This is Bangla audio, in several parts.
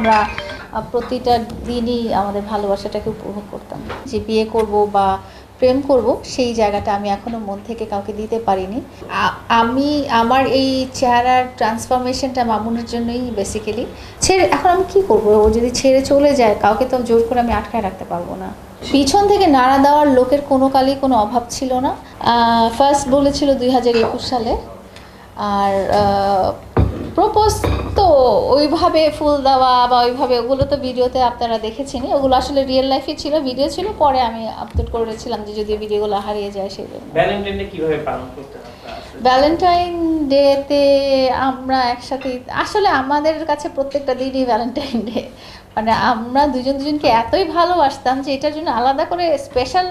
আমরা প্রতিটা দিনই আমাদের ভালোবাসাটাকে উপভোগ করতাম। যে বিয়ে করব বা প্রেম করব, সেই জায়গাটা আমি এখনও মন থেকে কাউকে দিতে পারিনি। আমি, আমার এই চেহারার ট্রান্সফরমেশনটা মামুনের জন্যই বেসিক্যালি ছেড়ে, এখন আমি কি করব? ও যদি ছেড়ে চলে যায়, কাউকে তো জোর করে আমি আটকায় রাখতে পারব না। পিছন থেকে নাড়া দেওয়ার লোকের কোনো কালই কোনো অভাব ছিল না। ফার্স্ট বলেছিল দুই হাজার একুশ সালে। আর প্রপোজ তো ওইভাবে ফুল দেওয়া বা ওইভাবে ওগুলো তো ভিডিওতে আপনারা দেখেছেনই। ওগুলো আসলে রিয়েল লাইফে ছিল ভিডিও ছিল পরে আমি আপলোড করেছিলাম যে যদি ভিডিওগুলো হারিয়ে যায় সেই জন্য। ভ্যালেন্টাইন ডে কীভাবে পালন করতে হয়? ভ্যালেন্টাইন ডেতে আমরা একসাথে আসলে আমাদের কাছে প্রত্যেকটা দিনই ভ্যালেন্টাইন ডে মানে আমরা দুজন দুজনকে এতই ভালোবাসতাম যে এটার জন্য আলাদা করে স্পেশাল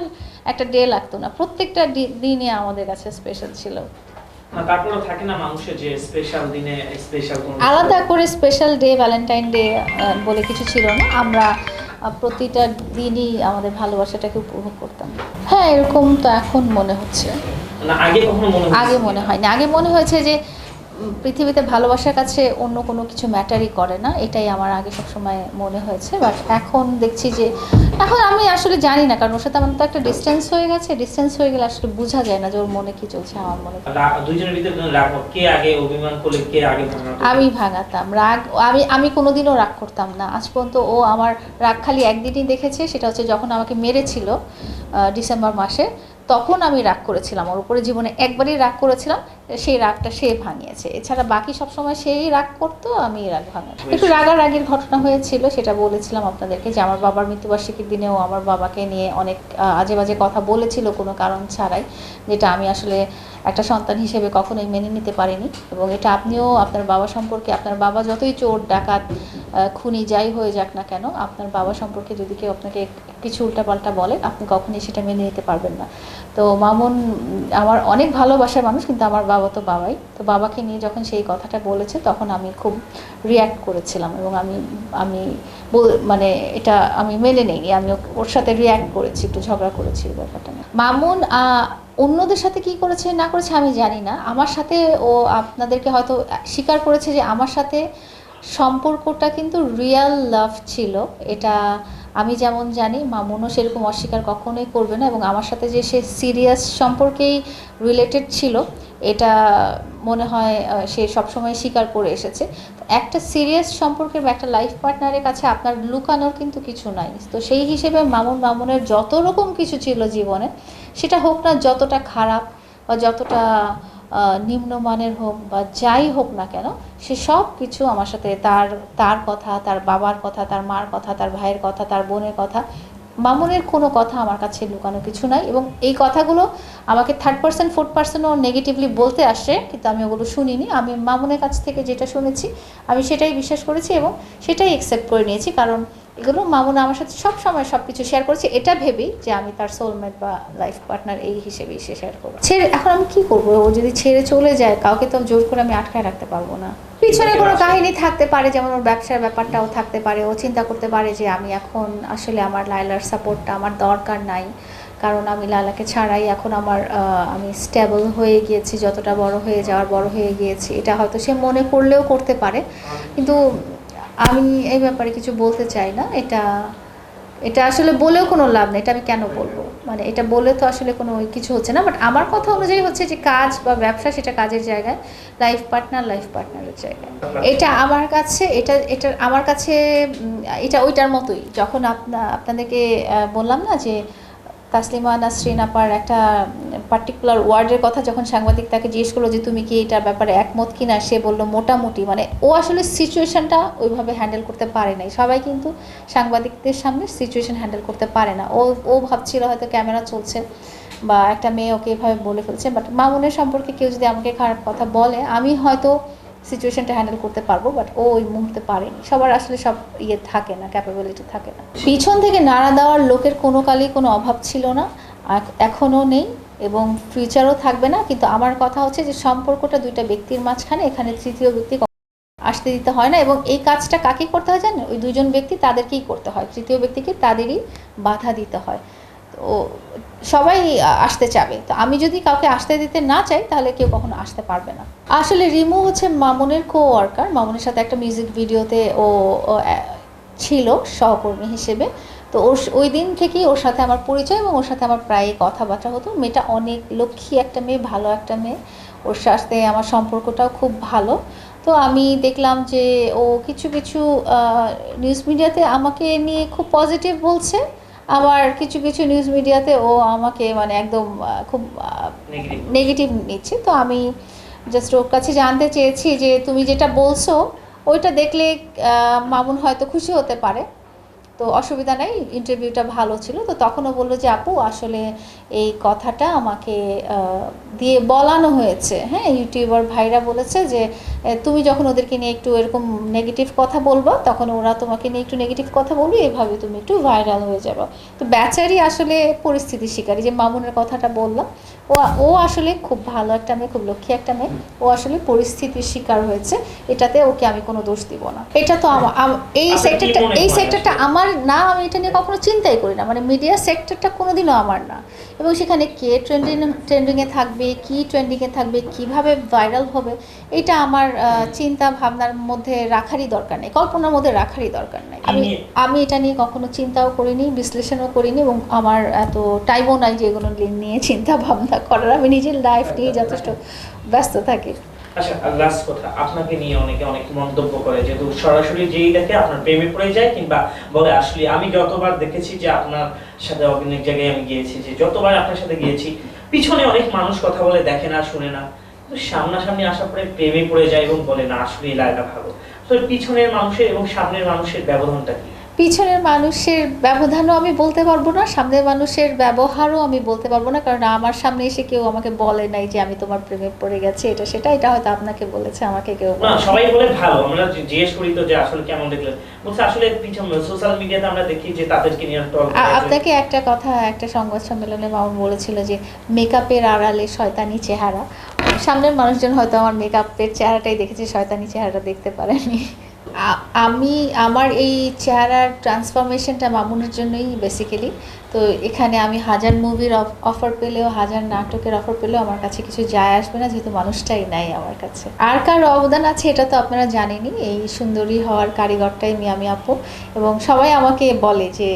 একটা ডে লাগতো না। প্রত্যেকটা দিনই আমাদের কাছে স্পেশাল ছিল। না থাকে না মানুষের যে স্পেশাল দিনে স্পেশাল কোন আলাদা করে স্পেশাল ডে ভ্যালেন্টাইন ডে বলে কিছু ছিল না। আমরা প্রতিটা দিনই আমাদের ভালোবাসাটাকে উপভোগ করতাম। হ্যাঁ এরকম তো এখন মনে হচ্ছে। আগে মনে হয়নি। আগে মনে হয়েছে যে পৃথিবীতে ভালোবাসার কাছে অন্য কোনো কিছু ম্যাটারই করে না এটাই আমার আগে সবসময় মনে হয়েছে। বাট এখন দেখছি যে এখন আমি আসলে জানি না কারণ ওর সাথে আমার তো একটা ডিস্টেন্স হয়ে গেছে। ডিস্টেন্স হয়ে গেলে আসলে বোঝা যায় না যে ওর মনে কি চলছে আমার মনে দুইজনের ভিতরে রাগ কে আগে অভিমান করলে কে আগে আমি ভাঙাতাম। রাগ আমি আমি কোনোদিনও রাগ করতাম না। আজ পর্যন্ত ও আমার রাগ খালি একদিনই দেখেছে সেটা হচ্ছে যখন আমাকে মেরেছিল ডিসেম্বর মাসে। তখন আমি রাগ করেছিলাম ওর উপরে জীবনে একবারই রাগ করেছিলাম সেই রাগটা সে ভাঙিয়েছে। এছাড়া বাকি সব সময় সেই রাগ করতো আমি রাগ ভাঙা একটু রাগারাগির ঘটনা হয়েছিল সেটা বলেছিলাম আপনাদেরকে যে আমার বাবার মৃত্যুবার্ষিকীর দিনেও আমার বাবাকে নিয়ে অনেক আজে বাজে কথা বলেছিল কোনো কারণ ছাড়াই যেটা আমি আসলে একটা সন্তান হিসেবে কখনোই মেনে নিতে পারিনি। এবং এটা আপনিও আপনার বাবা সম্পর্কে আপনার বাবা যতই চোর ডাকাত খুনি যাই হয়ে যাক না কেন আপনার বাবা সম্পর্কে যদি কেউ আপনাকে কিছু উল্টাপাল্টা বলে, আপনি কখনোই সেটা মেনে নিতে পারবেন না। তো মামুন, আমার অনেক ভালোবাসার মানুষ, কিন্তু আমার বাবা তো বাবাই। তো বাবাকে নিয়ে যখন সেই কথাটা বলেছে, তখন আমি খুব রিয়্যাক্ট করেছিলাম এবং আমি আমি মানে এটা আমি মেনে নেইনি আমি ওর সাথে রিয়্যাক্ট করেছি, একটু ঝগড়া করেছি এই ব্যাপারটা। মামুন অন্যদের সাথে কি করেছে, না করেছে আমি জানি না। আমার সাথে ও আপনাদেরকে হয়তো স্বীকার করেছে যে আমার সাথে সম্পর্কটা কিন্তু রিয়াল লাভ ছিল। এটা আমি যেমন জানি মামুনও সেরকম অস্বীকার কখনোই করবে না এবং আমার সাথে যে সে সিরিয়াস সম্পর্কেই রিলেটেড ছিল, এটা মনে হয় সে সবসময় স্বীকার করে এসেছে। একটা সিরিয়াস সম্পর্কের বা একটা লাইফ পার্টনারের কাছে আপনার লুকানোর কিন্তু কিছু নাই। তো সেই হিসেবে মামুন, মামুনের যত রকম কিছু ছিল জীবনে, সেটা হোক না যতটা খারাপ বা যতটা নিম্নমানের হোক বা যাই হোক না কেন, সে সব কিছু আমার সাথে তার তার কথা, তার বাবার কথা, তার মার কথা, তার ভাইয়ের কথা, তার বোনের কথা, মামুনের কোনো কথা আমার কাছে লুকানো কিছু নাই এবং এই কথাগুলো আমাকে থার্ড পার্সন ফোর্থ পার্সনও নেগেটিভলি বলতে আসে, কিন্তু আমি ওগুলো শুনিনি। আমি মামুনের কাছ থেকে যেটা শুনেছি, আমি সেটাই বিশ্বাস করেছি এবং সেটাই অ্যাকসেপ্ট করে নিয়েছি। কারণ এগুলো মামুন আমার সাথে সব সময় সব কিছু শেয়ার করেছে। এটা ভেবেই যে আমি তার সোলমেট বা লাইফ পার্টনার এই হিসেবেই সে শেয়ার করব। ছেড়ে, এখন আমি কি করব? ও যদি ছেড়ে চলে যায়, কাউকে তো জোর করে আমি আটকায় রাখতে পারব না। পিছনে কোনো কাহিনী থাকতে পারে, যেমন ওর ব্যবসার ব্যাপারটাও থাকতে পারে। ও চিন্তা করতে পারে যে আমি এখন আসলে আমার লাইলার সাপোর্টটা আমার দরকার নাই। কারণ আমি লালাকে ছাড়াই এখন আমার আমি স্টেবল হয়ে গিয়েছি। যতটা বড় হয়ে যাওয়ার, বড় হয়ে গিয়েছি। এটা হয়তো সে মনে করলেও করতে পারে। কিন্তু আমি এই ব্যাপারে কিছু বলতে চাই না। এটা এটা আসলে বলেও কোনো লাভ নেই। এটা আমি কেন বলব? মানে এটা বলে তো আসলে কোনো কিছু হচ্ছে না। বাট আমার কথা অনুযায়ী হচ্ছে যে কাজ বা ব্যবসা সেটা কাজের জায়গায় লাইফ পার্টনার লাইফ পার্টনারের জায়গায়। এটা আমার কাছে, এটা এটা আমার কাছে এটা ওইটার মতোই। যখন আপনা, আপনাদেরকে বললাম না যে তাসলিমা নাসরিন আপার একটা পার্টিকুলার ওয়ার্ডের কথা যখন সাংবাদিক তাকে জিজ্ঞেস করল যে, তুমি কি এটার ব্যাপারে একমত কিনা? সে বলল, মোটামুটি। মানে ও আসলে সিচুয়েশনটা ওইভাবে হ্যান্ডেল করতে পারে নাই। সবাই কিন্তু সাংবাদিকদের সামনে সিচুয়েশন হ্যান্ডেল করতে পারে না। ও ও ভাবছিল হয়তো ক্যামেরা চলছে বা একটা মেয়ে ওকে এভাবে বলে ফেলছে বাট মামুনের সম্পর্কে কেউ যদি আমাকে খারাপ কথা বলে, আমি হয়তো সিচুয়েশনটা হ্যান্ডেল করতে পারব, বাট ও ওই মুহূর্তে পারেনি। সবার আসলে সব ইয়ে থাকে না ক্যাপাবিলিটি থাকে না। পিছন থেকে নাড়া দেওয়ার লোকের কোনো কালই কোনো অভাব ছিল না এখ- এখনও নেই এবং ফিউচারও থাকবে না। কিন্তু আমার কথা হচ্ছে যে সম্পর্কটা দুইটা ব্যক্তির মাঝখানে, এখানে তৃতীয় ব্যক্তি আসতে দিতে হয় না এবং এই কাজটা কাকে করতে হয় জানেন? ওই দুজন ব্যক্তি তাদেরকেই করতে হয়। তৃতীয় ব্যক্তিকে তাদেরই বাধা দিতে হয়। তো সবাই আসতে চাবে। তো আমি যদি কাউকে আসতে দিতে না চাই, তাহলে কেউ কখনো আসতে পারবে না। আসলে রিমু হচ্ছে মামুনের কো ওয়ার্কার মামুনের সাথে একটা মিউজিক ভিডিওতে ও ছিল সহকর্মী হিসেবে। তো ওর ওই দিন থেকেই ওর সাথে আমার পরিচয় এবং ওর সাথে আমার প্রায় কথাবার্তা হতো। মেয়েটা অনেক লক্ষ্মী একটা মেয়ে, ভালো একটা মেয়ে। ওর সাথে আমার সম্পর্কটাও খুব ভালো। তো আমি দেখলাম যে ও কিছু কিছু নিউজ মিডিয়াতে আমাকে নিয়ে খুব পজিটিভ বলছে। আবার কিছু কিছু নিউজ মিডিয়াতে ও আমাকে মানে একদম খুব নেগেটিভ নিচ্ছে। তো আমি জাস্ট ওর কাছে জানতে চেয়েছি যে তুমি যেটা বলছো ওইটা দেখলে মামুন হয়তো খুশি হতে পারে। তো অসুবিধা নেই ইন্টারভিউটা ভালো ছিল। তো তখনও বলল যে আপু আসলে এই কথাটা আমাকে দিয়ে বলানো হয়েছে। হ্যাঁ ইউটিউবার ভাইরা বলেছে যে তুমি যখন ওদেরকে নিয়ে একটু এরকম নেগেটিভ কথা বলব তখন ওরা তোমাকে নিয়ে একটু নেগেটিভ কথা বলবে এভাবে তুমি একটু ভাইরাল হয়ে যাবে। তো বেচারি আসলে পরিস্থিতি শিকারী। যে মামুনের কথাটা বললাম ও ও আসলে খুব ভালো একটা মেয়ে খুব লক্ষ্মী একটা মেয়ে। ও আসলে পরিস্থিতির শিকার হয়েছে। এটাতে ওকে আমি কোনো দোষ দিব না। এটা তো আম- এই সেক্টরটা এই হয় সেক্টরটা আসলে? আমার না আমি এটা নিয়ে কখনো চিন্তাই করি না। মানে মিডিয়া সেক্টরটা কোনোদিনও আমার না। এবং সেখানে কে ট্রেন্ডিং ট্রেন্ডিংয়ে থাকবে কি ট্রেন্ডিংয়ে থাকবে কীভাবে ভাইরাল হবে এটা আমার চিন্তা ভাবনার মধ্যে রাখারই দরকার নেই। কল্পনার মধ্যে রাখারই দরকার নেই। আমি আমি এটা নিয়ে কখনো চিন্তাও করিনি বিশ্লেষণও করিনি এবং আমার এত টাইমও নাই যে এগুলো নিয়ে চিন্তা ভাবনা করার। আমি নিজের লাইফ নিয়ে যথেষ্ট ব্যস্ত থাকি। আচ্ছা লাস্ট কথা, আপনাকে নিয়ে অনেকে অনেক মন্তব্য করে যেহেতু সরাসরি যেই দেখে আপনার প্রেমে পড়ে যায় কিংবা বলে, আসলে আমি যতবার দেখেছি যে আপনার সাথে অনেক জায়গায় আমি গিয়েছি, যে যতবার আপনার সাথে গিয়েছি, পিছনে অনেক মানুষ কথা বলে দেখে না, শুনে না। কিন্তু সামনাসামনি আসার পরে প্রেমে পড়ে যায় এবং বলে, না, আসলে লাইনটা ভালো। তো পিছনের মানুষের এবং সামনের মানুষের ব্যবধানটা কি? পিছনের মানুষের ব্যবধানও আমি বলতে পারব না সামনের মানুষের ব্যবহারও আমি বলতে পারব না কারণ আমার সামনে এসে কেউ আমাকে বলে নাই যে আমি তোমার প্রেমে পড়ে গেছি এটা সেটা এটা হয়তো আপনাকে বলেছে আমাকে কেউ না সবাই বলে ভালো আমরা জিজ্ঞেস করি তো যে আসলে কেমন দেখলেন? বলছে আসলে পিছন সোশ্যাল মিডিয়াতে আমরা দেখি যে তাদেরকে নিয়ে টল আপনাকে একটা কথা একটা সংবাদ সম্মেলনে মামুন বলেছিল যে মেকআপের আড়ালে শয়তানি চেহারা। সামনের মানুষজন হয়তো আমার মেকআপের চেহারাটাই দেখেছে শয়তানি চেহারাটা দেখতে পারেনি। আমি, আমার এই চেহারার ট্রান্সফরমেশনটা মামুনের জন্যই বেসিক্যালি তো এখানে আমি হাজার মুভির অফার পেলেও, হাজার নাটকের অফার পেলেও আমার কাছে কিছু যায় আসবে না, যেহেতু মানুষটাই নাই আমার কাছে। আর কার অবদান আছে এটা তো আপনারা জানেনই, এই সুন্দরী হওয়ার কারিগরটাই মিয়ামি আপু। এবং সবাই আমাকে বলে যে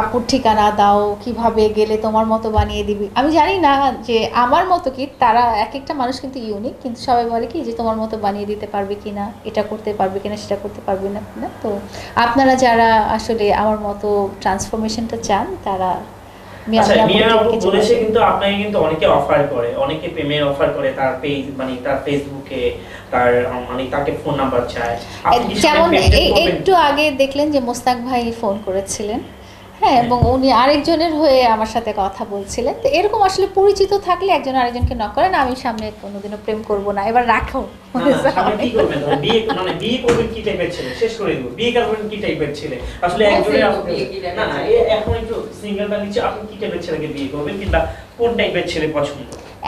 আপুর ঠিকানা দাও কীভাবে গেলে তোমার মতো বানিয়ে দিবি? আমি জানি না যে আমার মতো কি তারা এক একটা মানুষ কিন্তু ইউনিক কিন্তু সবাই বলে কি যে তোমার মতো বানিয়ে দিতে পারবে কি না এটা করতে পারবে কিনা সেটা করতে পারবে না না তো আপনারা যারা আসলে আমার মতো ট্রান্সফরমেশনটা চান তারা আচ্ছা মিয়া মিয়া আপুর আপু কিছু বলেছে বলবেন। কিন্তু আপনাকে কিন্তু অনেকে অফার করে অনেকে প্রেমের অফার করে তার পেজ মানে তার ফেসবুকে তার মানে তাকে ফোন নাম্বার চায়। যেমন এই একটু আগে দেখলেন যে মোস্তাক ভাই ফোন করেছিলেন। হ্যাঁ এবং উনি আরেকজনের হয়ে আমার সাথে কথা বলছিলেন। তো এরকম আসলে পরিচিত থাকলে একজন আরেকজনকে নক করেন আমি সামনে কোনোদিনও প্রেম করব না। এবার রাখো। না, না, মানে হ্যাঁ, না না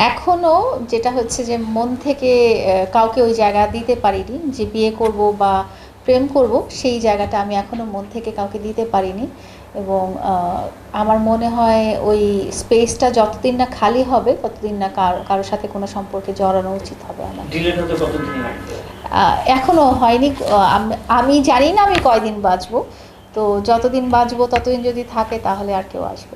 এখনও যেটা হচ্ছে যে মন থেকে কাউকে ওই জায়গা দিতে পারিনি যে বিয়ে করব বা প্রেম করব সেই জায়গাটা আমি এখনও মন থেকে কাউকে দিতে পারিনি। এবং আমার মনে হয় ওই স্পেসটা যতদিন না খালি হবে ততদিন না কারও কারোর সাথে কোনো সম্পর্কে জড়ানো উচিত হবে আমার। ডিলেট হতে কতদিন লাগবে আহ, এখনও হয়নি আমি জানি না আমি কয়দিন বাঁচবো তো যতদিন বাঁচবো ততদিন যদি থাকে তাহলে আর কেউ আসবে